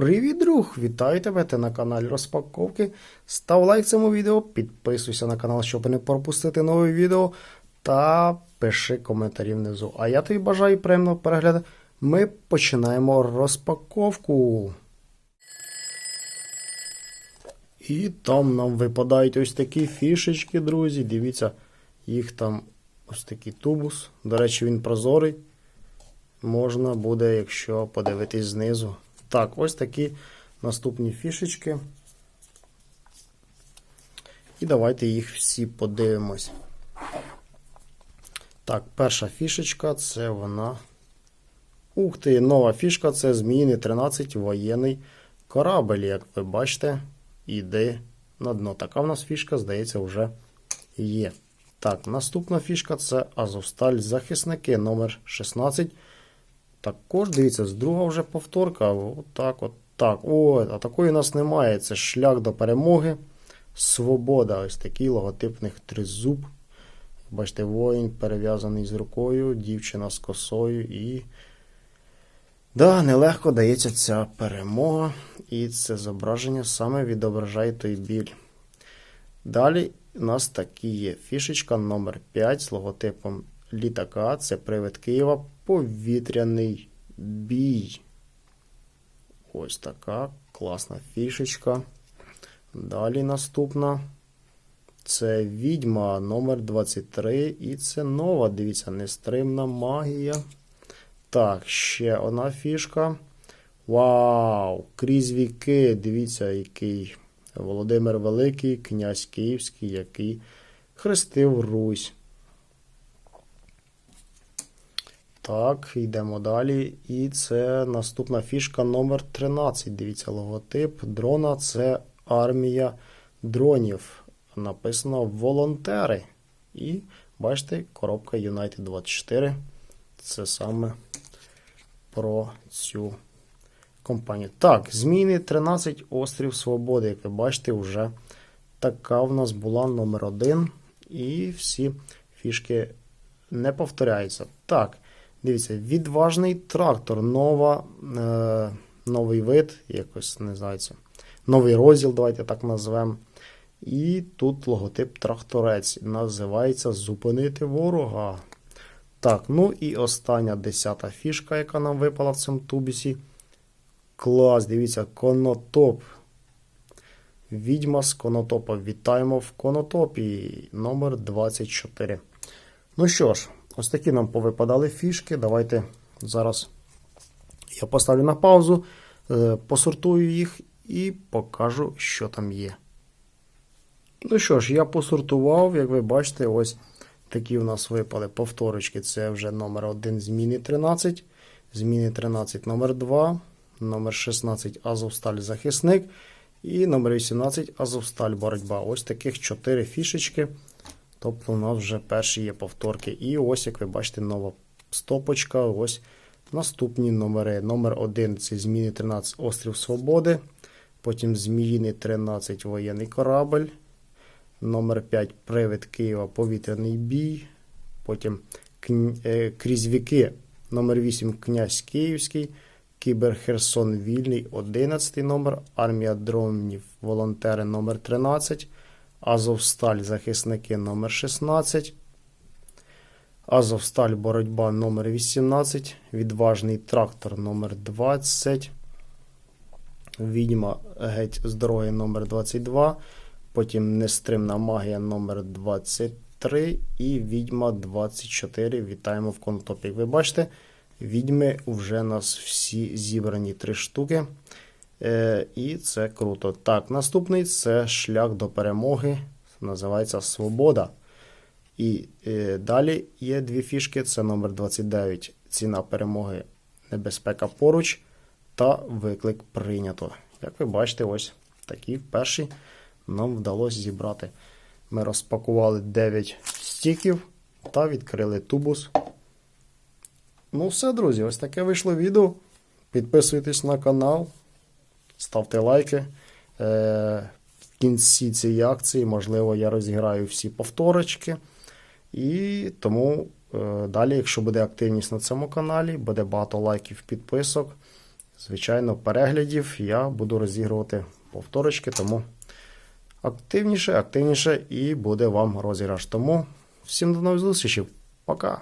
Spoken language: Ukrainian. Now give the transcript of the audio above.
Привіт, друг! Вітаю тебе! Ти на каналі Розпаковки. Став лайк цьому відео, підписуйся на канал, щоб не пропустити нове відео. Та пиши коментарі внизу. А я тобі бажаю приємного перегляду. Ми починаємо розпаковку. І там нам випадають ось такі фішечки, друзі. Дивіться, їх там ось такий тубус. До речі, він прозорий. Можна буде, якщо подивитись знизу. Так, ось такі наступні фішечки. І давайте їх всі подивимось. Так, перша фішечка це вона. Ух ти, нова фішка це Зміїний 13 воєнний корабель, як ви бачите, іде на дно. Така в нас фішка, здається, вже є. Так, наступна фішка це Азовсталь захисники номер 16 також, дивіться, з друга вже повторка. Отак, от так. О, а такої у нас немає. Це шлях до перемоги. Свобода. Ось такий логотипних тризуб. Бачите, воїн перев'язаний з рукою, дівчина з косою і. Да, нелегко дається ця перемога. І це зображення саме відображає той біль. Далі у нас такі є фішечка номер 5 з логотипом літака. Це привид Києва. Повітряний бій. Ось така класна фішечка. Далі наступна. Це відьма номер 23 І це нова, дивіться, нестримна магія. Так, ще одна фішка. Вау! Крізь віки. Дивіться, який Володимир Великий, князь Київський, який хрестив Русь. Так, йдемо далі. І це наступна фішка номер 13. Дивіться, логотип дрона це армія дронів. Написано волонтери. І бачите, коробка United 24. Це саме про цю компанію. Так, зміни 13 Острів Свободи. Як ви бачите, вже така в нас була номер 1. І всі фішки не повторяються. Так. Дивіться, відважний трактор, нова, е, новий вид, якось не знаю, це, новий розділ, давайте так назвемо. І тут логотип тракторець. Називається Зупинити ворога. Так, ну і остання десята фішка, яка нам випала в цьому тубісі. Клас, дивіться, конотоп. Відьма з конотопа. Вітаємо в конотопі номер 24. Ну що ж. Ось такі нам повипадали фішки. Давайте зараз я поставлю на паузу, е, посортую їх і покажу, що там є. Ну що ж, я посортував, як ви бачите, ось такі у нас випали повторочки. Це вже номер 1 зміни 13, зміни 13 номер 2, номер 16 Азовсталь захисник і номер 18 Азовсталь боротьба. Ось таких 4 фішечки. Тобто у нас вже перші є повторки. І ось, як ви бачите, нова стопочка. Ось наступні номери. Номер 1 це Зміни 13 Острів Свободи. Потім Зміїний 13 воєнний корабль. Номер 5 Привид Києва Повітряний бій. Потім е, Крізь віки. Номер 8 Князь Київський. Кібер Херсон Вільний, 11 номер. Армія дронів волонтери номер 13 Азовсталь захисники номер 16 Азовсталь боротьба номер 18 Відважний трактор номер 20 Відьма геть з дороги номер 22 Потім Нестримна магія номер 23 і Відьма 24. Вітаємо в контопі. Як ви бачите, відьми вже нас всі зібрані три штуки. Е, І це круто. Так, наступний це шлях до перемоги. Називається Свобода. І е, далі є дві фішки: це номер 29 Ціна перемоги, небезпека поруч. Та виклик прийнято. Як ви бачите, ось такі перші нам вдалося зібрати. Ми розпакували 9 стіків та відкрили тубус. Ну, все, друзі, ось таке вийшло відео. Підписуйтесь на канал ставте лайки. Е, в кінці цієї акції, можливо, я розіграю всі повторочки. І тому е, далі, якщо буде активність на цьому каналі, буде багато лайків, підписок. звичайно, переглядів я буду розігрувати повторочки, тому активніше, активніше і буде вам розіграш. Тому всім до нових зустрічей. Пока!